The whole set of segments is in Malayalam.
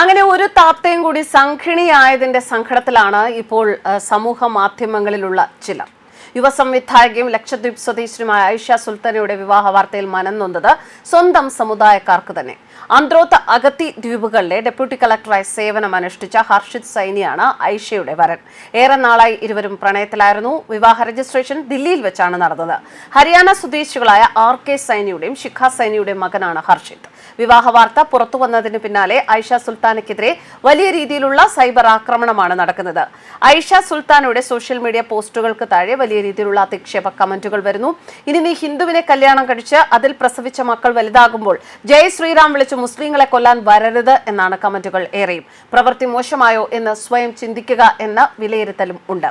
അങ്ങനെ ഒരു താത്തയും കൂടി സംഘിണിയായതിന്റെ സങ്കടത്തിലാണ് ഇപ്പോൾ സമൂഹ മാധ്യമങ്ങളിലുള്ള ചിലർ. യുവ സംവിധായകയും ലക്ഷദ്വീപ് സ്വദേശിയുമായ ഐഷ സുൽത്താനയുടെ വിവാഹ വാർത്തയിൽ മനംനൊന്നത് സ്വന്തം സമുദായക്കാർക്ക് തന്നെ. അന്ത്രോത്ത അഗത്തി ദ്വീപുകളിലെ ഡെപ്യൂട്ടി കളക്ടറായി സേവനമനുഷ്ഠിച്ച ഹർഷിത് സൈനിയാണ് ഐഷയുടെ വരൻ. ഏറെ നാളായി ഇരുവരും പ്രണയത്തിലായിരുന്നു. വിവാഹ രജിസ്ട്രേഷൻ ദില്ലിയിൽ വെച്ചാണ് നടന്നത്. ഹരിയാന സ്വദേശികളായ ആർ കെ സൈനിയുടെയും ശിഖ സൈനിയുടെയും മകനാണ് ഹർഷിത്. വിവാഹ വാർത്ത പുറത്തു വന്നതിന് പിന്നാലെ ഐഷ സുൽത്താനക്കെതിരെ വലിയ രീതിയിലുള്ള സൈബർ ആക്രമണമാണ് നടക്കുന്നത്. ഐഷ സുൽത്താനയുടെ സോഷ്യൽ മീഡിയ പോസ്റ്റുകൾക്ക് താഴെ വലിയ രീതിയിലുള്ള അധിക്ഷേപ കമന്റുകൾ വരുന്നു. ഇനി നീ ഹിന്ദുവിനെ കല്യാണം കഴിച്ച് അതിൽ പ്രസവിച്ച മക്കൾ വലുതാകുമ്പോൾ ജയ് ശ്രീറാം വിളിച്ച് മുസ്ലിങ്ങളെ കൊല്ലാൻ വരരുത് എന്നാണ് കമന്റുകൾ. ഏറെയും പ്രവൃത്തി മോശമായോ എന്ന് സ്വയം ചിന്തിക്കുക എന്ന വിലയിരുത്തലും ഉണ്ട്.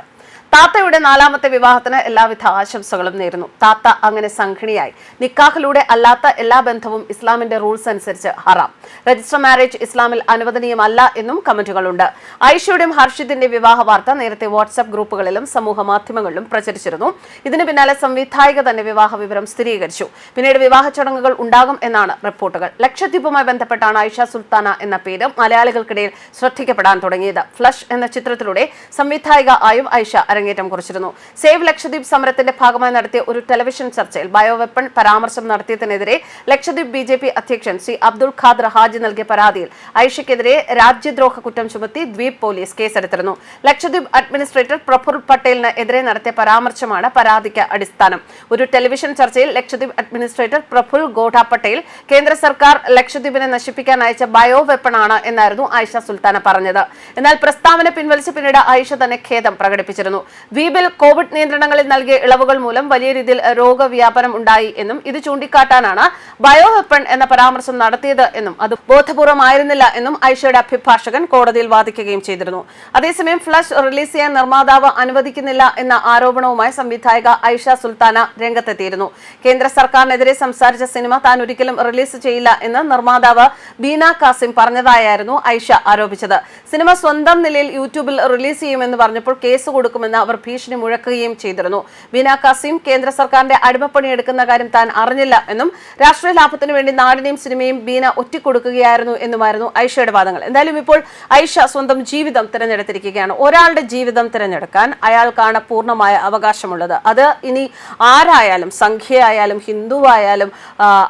താത്തയുടെ നാലാമത്തെ വിവാഹത്തിന് എല്ലാവിധ ആശംസകളും നേരുന്നു. താത്ത അങ്ങനെ സംഘിണിയായി. നിക്കാഹിലൂടെ അല്ലാത്ത എല്ലാ ബന്ധവും ഇസ്ലാമിന്റെ റൂൾസ് അനുസരിച്ച് ഹറാം. രജിസ്റ്റർ മാരേജ് ഇസ്ലാമിൽ അനുവദനീയമല്ല എന്നും കമന്റുകളുണ്ട്. ഐഷയുടെയും ഹർഷിദിന്റെ വിവാഹ വാർത്ത നേരത്തെ വാട്സ്ആപ്പ് ഗ്രൂപ്പുകളിലും സമൂഹ മാധ്യമങ്ങളിലും പ്രചരിച്ചിരുന്നു. ഇതിന് പിന്നാലെ സംവിധായിക തന്നെ വിവാഹ വിവരം സ്ഥിരീകരിച്ചു. പിന്നീട് വിവാഹ ചടങ്ങുകൾ ഉണ്ടാകും എന്നാണ് റിപ്പോർട്ടുകൾ. ലക്ഷദ്വീപുമായി ബന്ധപ്പെട്ടാണ് ഐഷ സുൽത്താന എന്ന പേര് മലയാളികൾക്കിടയിൽ ശ്രദ്ധിക്കപ്പെടാൻ തുടങ്ങിയത്. ഫ്ലഷ് എന്ന ചിത്രത്തിലൂടെ സംവിധായിക ആയും ഐഷ അരങ്ങേറ്റം കുറിച്ചിരുന്നു. സേവ് ലക്ഷദ്വീപ് സമരത്തിന്റെ ഭാഗമായി നടത്തിയ ഒരു ടെലിവിഷൻ ചർച്ചയിൽ ബയോവെപ്പൺ പരാമർശം നടത്തിയതിനെതിരെ ലക്ഷദ്വീപ് ബി ജെ പി അധ്യക്ഷൻ സി അബ്ദുൾ ഖാദർ ഹാജി നൽകിയ പരാതിയിൽ ഐഷയ്ക്കെതിരെ രാജ്യദ്രോഹ കുറ്റം ചുമത്തി ദ്വീപ് പോലീസ് കേസെടുത്തിരുന്നു. ലക്ഷദ്വീപ് അഡ്മിനിസ്ട്രേറ്റർ പ്രഫുൽ പട്ടേലിന് എതിരെ നടത്തിയ പരാമർശമാണ് പരാതിക്ക് അടിസ്ഥാനം. ഒരു ടെലിവിഷൻ ചർച്ചയിൽ ലക്ഷദ്വീപ് അഡ്മിനിസ്ട്രേറ്റർ പ്രഫുൽ ഗോഡ പട്ടേൽ കേന്ദ്ര സർക്കാർ ലക്ഷദ്വീപിനെ നശിപ്പിക്കാൻ അയച്ച ബയോ വെപ്പണാണ് എന്നായിരുന്നു ആയിഷ സുൽത്താന പറഞ്ഞത്. എന്നാൽ പ്രസ്താവന പിൻവലിച്ച് പിന്നീട് ആയിഷ തന്നെ ഖേദം പ്രകടിപ്പിച്ചിരുന്നു. ദ്വീപിൽ കോവിഡ് നിയന്ത്രണങ്ങളിൽ നൽകിയ ഇളവുകൾ മൂലം വലിയ രീതിയിൽ രോഗവ്യാപനം ഉണ്ടായി എന്നും ഇത് ചൂണ്ടിക്കാട്ടാനാണ് ബയോവെപ്പൺ എന്ന പരാമർശം നടത്തിയത് എന്നും അത് ബോധപൂർവമായിരുന്നില്ല എന്നും ഐഷയുടെ അഭിഭാഷകൻ കോടതിയിൽ വാദിക്കുകയും ചെയ്തിരുന്നു. അതേസമയം ഫ്ലഷ് റിലീസ് ചെയ്യാൻ നിർമ്മാതാവ് അനുവദിക്കുന്നില്ല എന്ന ആരോപണവുമായി സംവിധായക ഐഷ സുൽത്താന രംഗത്തെത്തിയിരുന്നു. കേന്ദ്ര സർക്കാരിനെതിരെ സംസാരിച്ച സിനിമ താൻ ഒരിക്കലും റിലീസ് ചെയ്യില്ല എന്ന് നിർമ്മാതാവ് ബീന കാസിം പറഞ്ഞതായിരുന്നു ഐഷ ആരോപിച്ചത്. സിനിമ സ്വന്തം നിലയിൽ യൂട്യൂബിൽ റിലീസ് ചെയ്യുമെന്ന് പറഞ്ഞപ്പോൾ കേസ് കൊടുക്കുമെന്ന് അവർ ഭീഷണി മുഴക്കുകയും ചെയ്തിരുന്നു. ബീന കാസിം കേന്ദ്ര സർക്കാരിന്റെ അടിമപ്പണി എടുക്കുന്ന കാര്യം താൻ അറിഞ്ഞില്ല എന്നും രാഷ്ട്രീയ ലാഭത്തിനു വേണ്ടി നാടിനെയും സിനിമയും ബീന ഒറ്റിക്കൊടുക്കുകയായിരുന്നു എന്നുമായിരുന്നു ഐഷയുടെ വാദങ്ങൾ. എന്തായാലും ഇപ്പോൾ ഐഷ സ്വന്തം ജീവിതം തിരഞ്ഞെടുത്തിരിക്കുകയാണ്. ഒരാളുടെ ജീവിതം തിരഞ്ഞെടുക്കാൻ അയാൾക്കാണ് പൂർണമായ അവകാശമുള്ളത്. അത് ഇനി ആരായാലും സംഖ്യയായാലും ഹിന്ദുവായാലും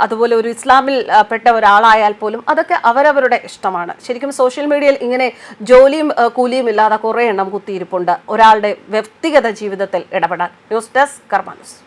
അതുപോലെ ഒരു ഇസ്ലാമിൽ പെട്ട ഒരാളായാൽ പോലും അതൊക്കെ അവരവരുടെ ഇഷ്ടമാണ്. ശരിക്കും സോഷ്യൽ മീഡിയയിൽ ഇങ്ങനെ ജോലിയും കൂലിയും ഇല്ലാതെ കുറേ എണ്ണം കുത്തിയിരിപ്പുണ്ട്. ഒരാളുടെ വ്യക്തിഗത ജീവിതത്തിൽ ഇടപെടാൻ. News desk Karma news.